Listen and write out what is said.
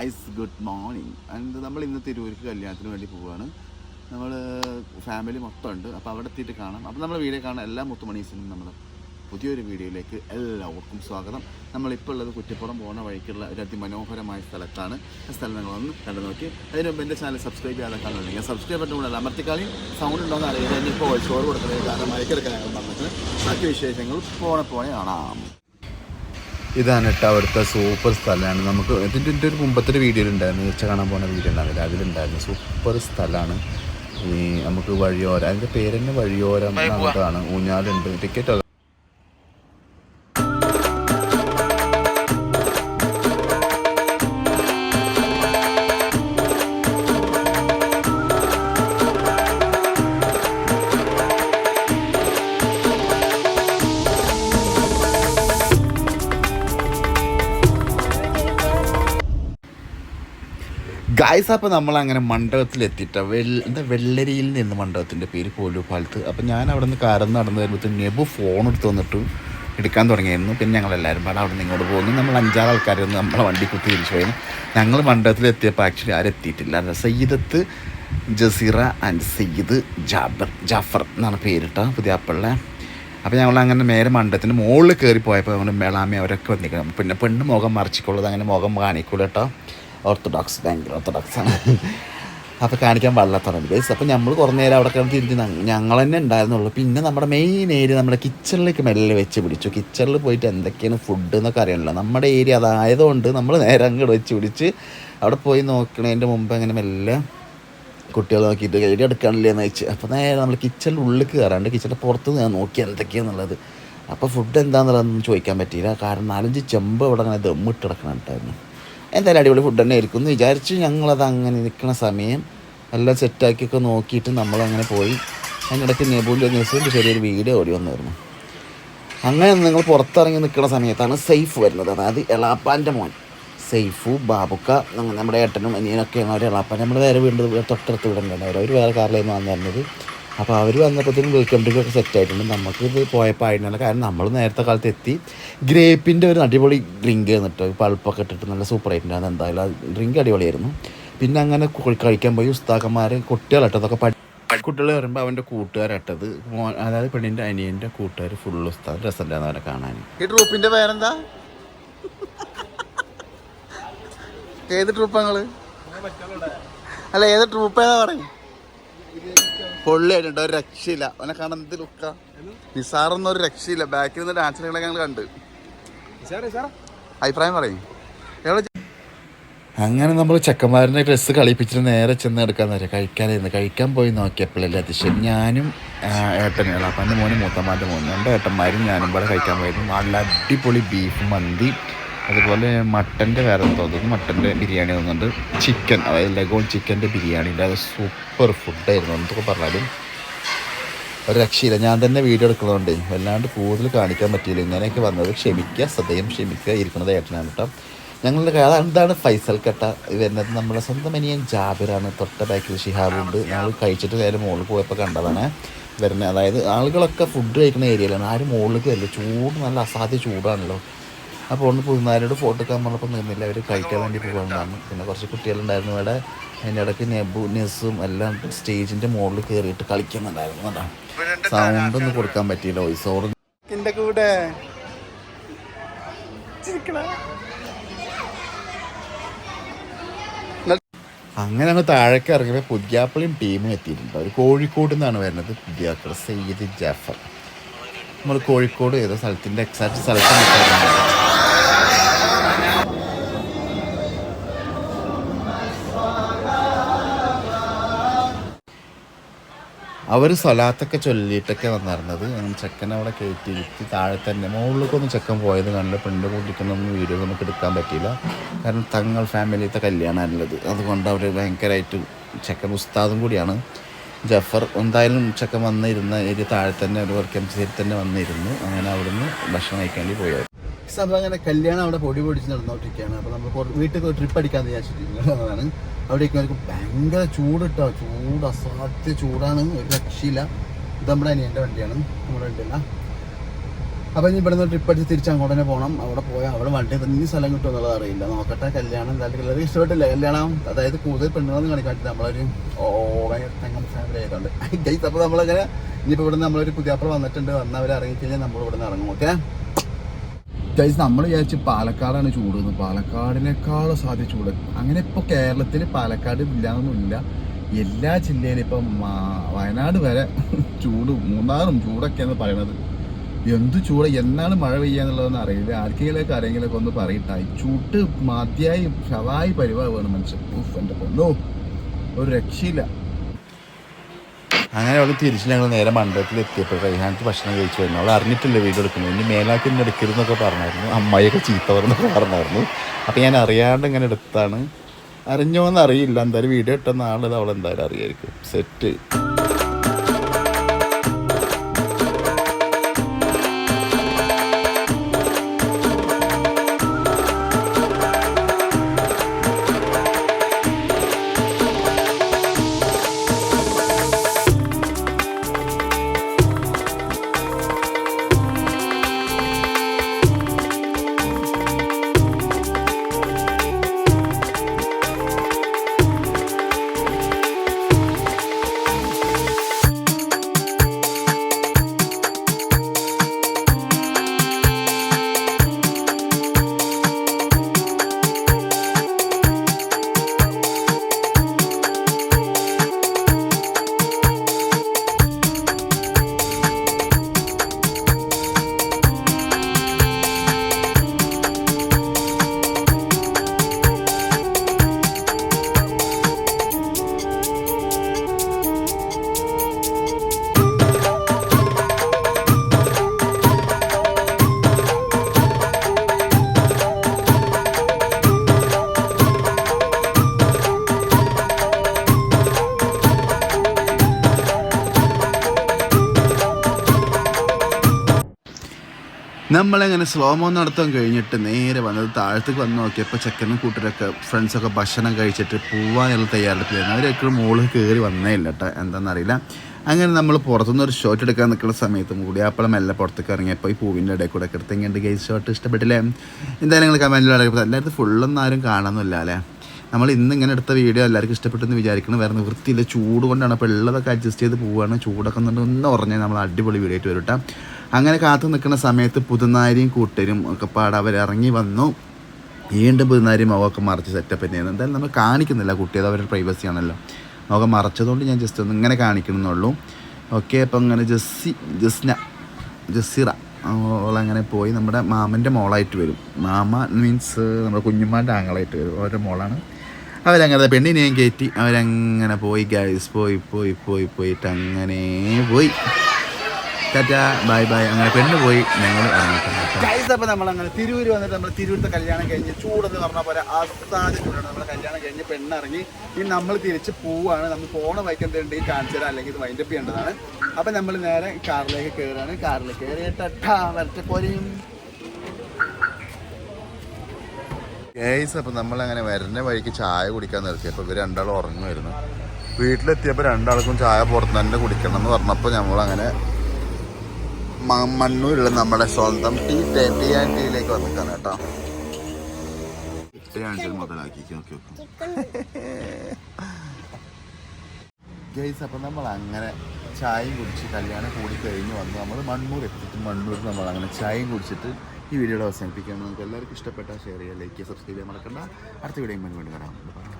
Guys good morning and നമ്മൾ ഇന്ന് തിരൂർക്ക് കല്യാണത്തിന് വേണ്ടി പോവുകയാണ് നമ്മൾ ഫാമിലി മൊത്തം ഉണ്ട് അപ്പോൾ അവിടെ എത്തിയിട്ട് കാണാം. അപ്പോൾ നമ്മൾ വീഡിയോ കാണാൻ എല്ലാ മുത്തുമണീസിനും നമ്മൾ പുതിയൊരു വീഡിയോയിലേക്ക് എല്ലാവർക്കും സ്വാഗതം. നമ്മളിപ്പോൾ ഉള്ളത് കുറ്റിപ്പുറം പോകുന്ന വഴിക്കുള്ള ഒരു അതിമനോഹരമായ സ്ഥലത്താണ്. സ്ഥലം നിങ്ങൾ ഒന്ന് കണ്ടു നോക്കി. അതിന് മുമ്പ് എന്റെ ചാനൽ സബ്സ്ക്രൈബ് ചെയ്യാതെ കാണുന്നുണ്ടെങ്കിൽ സബ്സ്ക്രൈബ് ബട്ടൺ കൂടെ അമർത്തിക്കാളി സൗണ്ട് ഉണ്ടോ എന്ന് അറിയില്ല ഇനിയിപ്പോൾ വോയിസ് ഓവർ കൊടുക്കുന്നത് കാരണം മയക്കെടുക്കാൻ പറഞ്ഞിട്ട് ബാക്കി വിശേഷങ്ങൾ പോണെ പോണെ കാണാം. ഇതാണ് കേട്ടോ അവിടുത്തെ സൂപ്പർ സ്ഥലമാണ്. നമുക്ക് ഇതിന്റെ ഒരു മുമ്പത്തെ ഒരു വീഡിയോ ഉണ്ടായിരുന്നു. ഉച്ച കാണാൻ പോകുന്ന വീഡിയോ ഉണ്ടായിരുന്നില്ല അതിലുണ്ടായിരുന്നു സൂപ്പർ സ്ഥലമാണ്. ഈ നമുക്ക് വഴിയോരം അതിന്റെ പേര് തന്നെ വഴിയോരം എന്നാണ്. ഊഞ്ഞാലുണ്ട്. ടിക്കറ്റ് ഗായ്സ് അപ്പോൾ നമ്മൾ അങ്ങനെ മണ്ഡപത്തിലെത്തിയിട്ട് വെള്ള എന്താ വെള്ളരിയിൽ നിന്ന് മണ്ഡപത്തിന്റെ പേര് പോലു പാലത്ത് അപ്പോൾ ഞാൻ അവിടെ നിന്ന് കാരം നടന്നു വരുമ്പോഴത്തേക്കും നെബു ഫോൺ എടുത്ത് വന്നിട്ട് എടുക്കാൻ തുടങ്ങിയിരുന്നു. പിന്നെ ഞങ്ങൾ എല്ലാവരും പാടെ അവിടെ നിന്ന് ഇങ്ങോട്ട് പോകുന്നു നമ്മൾ അഞ്ചാറ് ആൾക്കാരൊന്ന് നമ്മളെ വണ്ടി കുത്തി തിരിച്ചു പോയിരുന്നു ഞങ്ങൾ മണ്ഡപത്തിൽ എത്തിയപ്പോൾ ആക്ച്വലി ആരും എത്തിയിട്ടില്ല. Sayyidat Jazeera and Sayyid Jaber Jafar എന്നാണ് പേരിട്ട പുതിയ അപ്പളെ അപ്പോൾ ഞങ്ങൾ അങ്ങനെ നേരെ മണ്ഡപത്തിന് മുകളിൽ കയറി പോയപ്പോൾ ഞങ്ങൾ മേളാമി അവരൊക്കെ വന്നിരിക്കണം. പിന്നെ പെണ്ണ് മുഖം മറിച്ചിക്കുള്ളത് അങ്ങനെ മുഖം കാണിക്കൂല കേട്ടോ. ഓർത്തഡോക്സ് ഭയങ്കര ഓർത്തഡോക്സ് ആണ്. അപ്പോൾ കാണിക്കാൻ പാടില്ലാത്തതാണ് ഗൈസ് അപ്പോൾ നമ്മൾ കുറേ നേരം അവിടെ കിടന്ന് തിരിഞ്ഞ് ഞങ്ങ- ഞങ്ങൾ തന്നെ ഉണ്ടായിരുന്നുള്ളൂ. പിന്നെ നമ്മുടെ മെയിൻ ഏരിയ നമ്മുടെ കിച്ചണിലേക്ക് മെല്ലെ വെച്ച് പിടിച്ചു. കിച്ചണിൽ പോയിട്ട് എന്തൊക്കെയാണ് ഫുഡ് എന്നൊക്കെ അറിയണല്ലോ നമ്മുടെ ഏരിയ അതായതുകൊണ്ട് നമ്മൾ നേരെ അങ്ങോട്ട് വെച്ച് പിടിച്ച് അവിടെ പോയി നോക്കണതിന്റെ മുമ്പ് അങ്ങനെ മെല്ലെ കുട്ടികൾ നോക്കിയിട്ട് ഏരിയ എടുക്കാനില്ലേ എന്ന് വെച്ച് അപ്പോൾ നേരെ നമ്മൾ കിച്ചണിന്റെ ഉള്ളിൽ കയറാണ്ട് കിച്ചണിന്റെ പുറത്ത് ഞാൻ നോക്കി എന്തൊക്കെയാണെന്നുള്ളത് അപ്പോൾ ഫുഡ് എന്താണെന്നുള്ളതൊന്നും ചോദിക്കാൻ പറ്റിയില്ല. കാരണം നാലഞ്ച് ചെമ്പ് അവിടെ അങ്ങനെ ദമ്മിട്ട് കിടക്കണുണ്ടായിരുന്നു. എന്തായാലും അടിപൊളി ഫുഡ് തന്നെ ആയിരിക്കും എന്ന് വിചാരിച്ച് ഞങ്ങളത് അങ്ങനെ നിൽക്കുന്ന സമയം എല്ലാം സെറ്റാക്കിയൊക്കെ നോക്കിയിട്ട് നമ്മളങ്ങനെ പോയി. അതിനിടയ്ക്ക് നെബൂലിന്റെ ന്യൂസിന്റെ ചെറിയൊരു വീഡിയോ ഓടി വന്നായിരുന്നു. അങ്ങനെ നിങ്ങൾ പുറത്തിറങ്ങി നിൽക്കുന്ന സമയത്താണ് സേഫ് വരുന്നത്. അതായത് എളാപ്പാന്റെ മോൻ. സേഫു ബാബുക്ക നമ്മുടെ ഏട്ടനും അനിയനൊക്കെയാണ് അവർ എളാപ്പാൻ നമ്മൾ വേറെ വീണ്ടും തൊട്ടടുത്ത് വീടുണ്ടായിരുന്നു അവർ വേറെ കാറിലായിരുന്നു വന്നിരുന്നത് അപ്പോൾ അവർ വന്നപ്പോഴത്തേനും വെൽക്കം ഡ്രിങ്ക് സെറ്റ് ആയിട്ടുണ്ട്. നമുക്കിത് പോയപ്പോൾ ആയിരുന്നില്ല. കാരണം നമ്മൾ നേരത്തെ കാലത്ത് എത്തി ഗ്രേപ്പിന്റെ ഒരു അടിപൊളി ഡ്രിങ്ക് എന്നിട്ട് പൾപ്പൊക്കെ ഇട്ടിട്ട് നല്ല സൂപ്പർ ആയിട്ടുണ്ടായിരുന്നു എന്തായാലും ആ ഡ്രിങ്ക് അടിപൊളിയായിരുന്നു. പിന്നെ അങ്ങനെ കഴിക്കാൻ പോയി ഉസ്താക്കന്മാർ കുട്ടികളിട്ടതൊക്കെ പഠി കുട്ടികൾ പറയുമ്പോൾ അവന്റെ കൂട്ടുകാരട്ടത് അതായത് പെണ്ണിന്റെ അനിയന്റെ കൂട്ടുകാർ ഫുൾ ഉസ്താദ് രസമില്ലാന്ന് അവരെ കാണാൻ ഈ ട്രൂപ്പിന്റെ പേരെന്താ? ഏത് ട്രൂപ്പാ നിങ്ങൾ? അല്ല ഏത് ട്രൂപ്പ് ഏതാ പറയും ആയിട്ട് ഒരു രക്ഷയില്ല. അവനെ കാണാൻ എന്ത് ലുക്ക? നിസാറൊന്നും ഒരു രക്ഷയില്ല. ബാക്കിൽ നിന്ന് ഡാൻസറുകളെ ഞങ്ങൾ കണ്ട്. അഭിപ്രായം പറയും. അങ്ങനെ നമ്മൾ ചെക്കന്മാരുടെ ഡ്രസ്സ് കളിപ്പിച്ചിട്ട് നേരെ ചെന്ന് എടുക്കാൻ നേരം കഴിക്കാനായിരുന്നു. കഴിക്കാൻ പോയി നോക്കിയപ്പോഴല്ലേ അതിശയം ഞാനും ആ, ഏട്ടനും എളാപ്പാന്റെ മോനും മൂത്തമ്മാന്റെ മോനും. രണ്ട് ഏട്ടന്മാരും ഞാനും ഇവിടെ കഴിക്കാൻ പോയിരുന്നു. നല്ല അടിപൊളി ബീഫ് മന്തി. അതുപോലെ മട്ടന്റെ വേറെ തോന്നുന്നു മട്ടന്റെ ബിരിയാണി തോന്നുന്നുണ്ട്. ചിക്കൻ അതായത് ലഗോൺ ചിക്കന്റെ ബിരിയാണി അത് സൂപ്പർ ഫുഡായിരുന്നു എന്തൊക്കെ പറഞ്ഞാലും ഒരു രക്ഷയില്ല. ഞാൻ തന്നെ വീഡിയോ എടുക്കുന്നതുകൊണ്ടേ വല്ലാണ്ട് കൂടുതൽ കാണിക്കാൻ പറ്റിയില്ല. ഇങ്ങനെയൊക്കെ വന്നത് ക്ഷമിക്കുക സദയം ക്ഷമിക്കുക ഇരിക്കുന്നത് ഏട്ടനാണ് കേട്ടോ. ഞങ്ങളുടെ കഥ എന്താണ്? ഫൈസൽ കട്ട വരുന്നത് നമ്മുടെ സ്വന്തം അനിയൻ ജാബിറാണ്. തൊട്ട ബാക്കിൽ ഷിഹാബുണ്ട് ഞങ്ങൾ കഴിച്ചിട്ട് നേരെ മുകളിൽ പോയപ്പോൾ കണ്ടതാണ്. വരുന്നത്. അതായത് ആളുകളൊക്കെ ഫുഡ് കഴിക്കുന്ന ഏരിയയിലാണ് ആരും മുകളിലേക്ക് വരില്ല. ചൂട് നല്ല അസാധ്യ ചൂടാണല്ലോ. അപ്പോൾ ഒന്ന് പുതുനാരോട് ഫോട്ടോ എടുക്കാൻ പറഞ്ഞപ്പോൾ നിന്നില്ല. അവർ കഴിക്കാൻ വേണ്ടി പോകുന്നതാണ് പിന്നെ കുറച്ച് കുട്ടികളുണ്ടായിരുന്നു ഇവിടെ. അതിന്റെ ഇടയ്ക്ക് നെബു നെസ്സും എല്ലാം സ്റ്റേജിന്റെ മുകളിൽ കയറിയിട്ട് കളിക്കുന്നുണ്ടായിരുന്നു കേട്ടോ. സൗണ്ട് ഒന്നും കൊടുക്കാൻ പറ്റിയില്ല. വോയിസ് ഓവർ എന്റെ കൂടെ അങ്ങനെ അങ്ങ് താഴേക്ക് ഇറങ്ങിയപ്പോൾ പുതിയാപ്പിളിയും ടീമും എത്തിയിട്ടുണ്ട്. അവർ കോഴിക്കോട് നിന്നാണ് വരുന്നത്. പുതിയാപ്പിള സെയ്ദ് ജാഫർ. നമ്മൾ കോഴിക്കോട് ഏതോ സ്ഥലത്തിന്റെ എക്സാക്ട് സ്ഥലത്ത് അവർ സ്വലാത്തൊക്കെ ചൊല്ലിയിട്ടൊക്കെ വന്നിരുന്നത്. ചെക്കൻ അവിടെ കയറ്റി ഇരുത്തി താഴെ തന്നെ മുകളിലേക്കൊന്നും ചെക്കൻ പോയത് കണ്ട് പെണ്ണ് കൂട്ടിക്കൊണ്ടൊന്നും വീഡിയോ നമുക്ക് എടുക്കാൻ പറ്റിയില്ല. കാരണം തങ്ങൾ ഫാമിലിത്തെ കല്യാണമാണുള്ളത്. അതുകൊണ്ട് അവർ ഭയങ്കരമായിട്ട് ചെക്കൻ ഉസ്താദും കൂടിയാണ്. ജഫർ എന്തായാലും ഉച്ചയ്ക്ക് വന്നിരുന്ന ഏരിയ താഴെ തന്നെ ഒരു വർക്ക് എം തന്നെ വന്നിരുന്നു. അങ്ങനെ അവിടുന്ന് ഭക്ഷണം കഴിക്കേണ്ടി പോയത് സംഭവം അങ്ങനെ കല്യാണം അവിടെ പൊടി പൊടിച്ച് നടന്നുകൊണ്ടിരിക്കുകയാണ് അപ്പോൾ നമ്മൾ വീട്ടിൽ ഒരു ട്രിപ്പ് അടിക്കാൻ വിചാരിച്ചിട്ടുള്ളതാണ് അവിടേക്ക് അവർക്ക് ഭയങ്കര ചൂട് കേട്ടോ ചൂട് അസാധ്യ ചൂടാണ്. ഒരു രക്ഷയില്ല. ഇത് നമ്മുടെ അനിയന്റെ വണ്ടിയാണ്. നമ്മുടെ വണ്ടിയല്ല. അപ്പോൾ ഇനി ഇവിടുന്ന് ട്രിപ്പ് അടിച്ച് തിരിച്ച് അങ്ങോട്ട് തന്നെ പോകണം അവിടെ പോയാൽ അവിടെ വണ്ടി തന്നെ സ്ഥലം കിട്ടും എന്നുള്ളത് അറിയില്ല. നോക്കട്ടെ കല്യാണം എന്തായാലും എല്ലാവരും ഇഷ്ടപ്പെട്ടില്ല? കല്യാണം അതായത് കൂടുതൽ പെണ്ണുങ്ങളൊന്നും കാണിക്കാൻ പറ്റില്ല നമ്മളൊരു ഓവർ തങ്ങം ഫാമിലി ആയതുകൊണ്ട്. ഗൈസ് അപ്പോൾ നമ്മളങ്ങനെ ഇനിയിപ്പോൾ ഇവിടുന്ന് നമ്മളൊരു പുതിയാപ്പിള വന്നിട്ടുണ്ട്. വന്ന് അവർ ഇറങ്ങിക്കഴിഞ്ഞാൽ നമ്മൾ ഇവിടുന്ന് ഇറങ്ങും ഓക്കെ ഗൈസ് നമ്മൾ വിചാരിച്ച് പാലക്കാടാണ് ചൂട് എന്ന്. പാലക്കാടിനേക്കാളും സാധ്യത ചൂട്. അങ്ങനെ ഇപ്പോൾ കേരളത്തിൽ പാലക്കാട് ഇല്ലാന്നൊന്നുമില്ല എല്ലാ ജില്ലയിലും ഇപ്പം വയനാട് വരെ ചൂട് മൂന്നാറും ചൂടൊക്കെയാണ് പറയണത്. എന്ത് ചൂട് എന്നാണ് മഴ പെയ്യാന്നുള്ളതെന്ന് അറിയില്ല. ആർക്കെങ്കിലൊക്കെ ആരെങ്കിലൊക്കെ ഒന്ന് പറയട്ടായി ചൂട്ട് മതിയായി ശവായി പരിവാണ് മനുഷ്യൻ. ഉഫ് എന്റെ പൊന്നോ. ഒരു രക്ഷയില്ല. അങ്ങനെ അവൾ തിരിച്ച് ഞങ്ങൾ നേരെ മണ്ഡലത്തിൽ എത്തിയപ്പോൾ റൈഹാനത്ത് ഭക്ഷണം കഴിച്ചു വരുന്നു. അവൾ അറിഞ്ഞിട്ടില്ല വീട് എടുക്കുന്നത് ഇനി മേലാക്കി ഇന്ന് എടുക്കരുതെന്നൊക്കെ പറഞ്ഞായിരുന്നു. അമ്മയൊക്കെ ചീത്ത പറഞ്ഞൊക്കെ പറഞ്ഞായിരുന്നു. അപ്പോൾ ഞാൻ അറിയാണ്ട് ഇങ്ങനെ എടുത്താണ്. അറിഞ്ഞോന്ന് അറിയില്ല എന്തായാലും വീഡിയോ ഇട്ടെന്ന ആളത് അവൾ എന്തായാലും അറിയായിരിക്കും. സെറ്റ് നമ്മളങ്ങനെ സ്ലോമോ നടത്താൻ കഴിഞ്ഞിട്ട് നേരെ വന്നത് താഴത്തേക്ക് വന്ന് നോക്കിയപ്പോൾ ചെക്കനും കൂട്ടരൊക്കെ ഫ്രണ്ട്സൊക്കെ ഭക്ഷണം കഴിച്ചിട്ട് പോവാനുള്ള തയ്യാറെടുപ്പിലായിരുന്നു. അവരൊക്കെ മുകളിൽ കയറി വന്നേ ഇല്ല കേട്ടോ എന്താണെന്നറിയില്ല അങ്ങനെ നമ്മൾ പുറത്തുനിന്ന് ഒരു ഷോട്ട് എടുക്കാൻ നിൽക്കുന്ന സമയത്ത് കൂടി അപ്പോഴും എല്ലാം പുറത്തേക്ക് ഇറങ്ങിയപ്പോൾ ഈ പൂവിന്റെ ഇടയിൽ കൂടെ ഒക്കെ ഗൈസ് ഷോട്ട് ഇഷ്ടപ്പെട്ടില്ലേ? എന്തായാലും നിങ്ങൾ കമന്റിൽ എല്ലായിടത്തും ഫുള്ളൊന്നും ആരും കാണാനൊന്നുമില്ല അല്ലേ? നമ്മൾ ഇന്ന് ഇങ്ങനെ എടുത്ത വീഡിയോ എല്ലാവർക്കും ഇഷ്ടപ്പെട്ടെന്ന് വിചാരിക്കണം. വേറെ വൃത്തിയില്ല ചൂട് കൊണ്ടാണ് അപ്പോൾ ഉള്ളതൊക്കെ അഡ്ജസ്റ്റ് ചെയ്ത് പോവുകയാണ് ചൂടൊക്കെ ഒന്നുണ്ട് ഒന്ന് ഉറഞ്ഞാൽ നമ്മൾ അടിപൊളി വീഡിയോ ആയിട്ട് വരും. അങ്ങനെ കാത്തു നിൽക്കുന്ന സമയത്ത് പുതുനാരിയും കൂട്ടരും ഒക്കെ പാടെ അവർ ഇറങ്ങി വന്നു. വീണ്ടും പുതുനാരി മുഖമൊക്കെ മറച്ച് സെറ്റപ്പ് തന്നെയാണ് എന്തായാലും നമ്മൾ കാണിക്കുന്നില്ല കുട്ടിയത് അവരുടെ പ്രൈവസി ആണല്ലോ. മുഖം മറച്ചതുകൊണ്ട് ഞാൻ ജസ്റ്റ് ഒന്ന് ഇങ്ങനെ കാണിക്കണമെന്നുള്ളൂ. ഓക്കെ അപ്പം അങ്ങനെ ജസ്സി ജസ്ന ജസീറ അങ്ങനെ പോയി. നമ്മുടെ മാമന്റെ മോളായിട്ട് വരും. മാമ മീൻസ് നമ്മുടെ കുഞ്ഞുമ്മാന്റെ ആങ്ങളായിട്ട് വരും. അവരുടെ മോളാണ്. അവരങ്ങനെ പെണ്ണിനെയും കയറ്റി അവരങ്ങനെ പോയി ഗൈസ് പോയി പോയി പോയി പോയിട്ട് അങ്ങനെ പോയി. Tata bye bye. അങ്ങനെ പെണ്ണ് പോയി ഞങ്ങൾ ഗൈസ് അപ്പോൾ നമ്മൾ അങ്ങനെ തിരൂര് വന്നിട്ട് നമ്മൾ തിരൂരത്തെ കല്യാണം കഴിഞ്ഞ് ചൂടെന്ന് പറഞ്ഞ പോലെ അസാധ്യ ചൂടാണ് നമ്മൾ കല്യാണം കഴിഞ്ഞ് പെണ്ണിറങ്ങി. ഇനി നമ്മൾ തിരിച്ച് പോവാണ്. നമ്മൾ പോണ വൈക്ക് എന്തെങ്കിലും കാണിച്ചു തരാം അല്ലെങ്കിൽ ഇത് വൈൻഡപ്പ് ചെയ്യേണ്ടതാണ്. അപ്പം നമ്മൾ നേരെ കാറിലേക്ക് കയറാണ് കാറിൽ ടാ വരട്ടെ പോരെയും ഗൈസ് അപ്പം നമ്മളങ്ങനെ വരുന്ന വഴിക്ക് ചായ കുടിക്കാൻ നിർത്തി. അപ്പോൾ ഇവർ രണ്ടാളും ഉറങ്ങുമായിരുന്നു വീട്ടിലെത്തിയപ്പോൾ രണ്ടാൾക്കും ചായ പുറത്ത് തന്നെ കുടിക്കണം എന്ന് പറഞ്ഞപ്പോൾ നമ്മളങ്ങനെ മണ്ണൂരുള്ള നമ്മുടെ സ്വന്തം ടീ ടീ ആൻഡ് ടീയിലേക്ക് വന്നിട്ടാണ് കേട്ടോ. ടീ ടീ മുതലാക്കി. ഓക്കെ ഗൈസ് അപ്പം നമ്മൾ അങ്ങനെ ചായയും കുടിച്ച് കല്യാണം കൂടി കഴിഞ്ഞ് വന്ന്. നമ്മൾ മണ്ണൂർ എത്തിയിട്ട് മണ്ണൂർ നമ്മൾ അങ്ങനെ ചായയും കുടിച്ചിട്ട് ഈ വീഡിയോയുടെ അവസാനിപ്പിക്കുകയാണ് നിങ്ങൾക്ക് എല്ലാവർക്കും ഇഷ്ടപ്പെട്ട ഷെയർ ചെയ്യുക ലൈക്ക് ചെയ്യുക സബ്സ്ക്രൈബ് ചെയ്യാൻ മറക്കണ്ട അടുത്ത വീഡിയോ വേണ്ടി വരാം.